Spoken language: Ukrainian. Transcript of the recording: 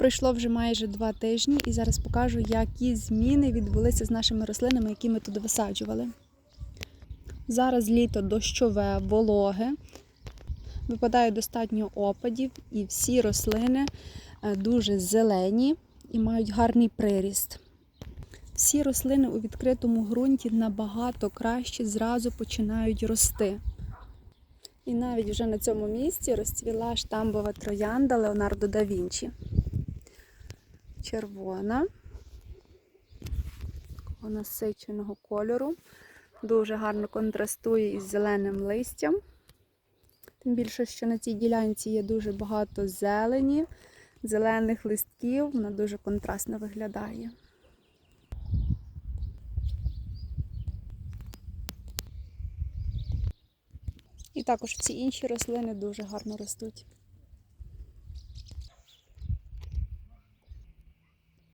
Пройшло вже майже два тижні, і зараз покажу, які зміни відбулися з нашими рослинами, які ми туди висаджували. Зараз літо дощове, вологе, випадає достатньо опадів, і всі рослини е, дуже зелені і мають гарний приріст. Всі рослини у відкритому ґрунті набагато краще зразу починають рости. І навіть вже на цьому місці розцвіла штамбова троянда Леонардо да Вінчі. Червона, такого насиченого кольору. Дуже гарно контрастує із зеленим листям. Тим більше, що на цій ділянці є дуже багато зелені, зелених листків, вона дуже контрастно виглядає. І також всі інші рослини дуже гарно ростуть.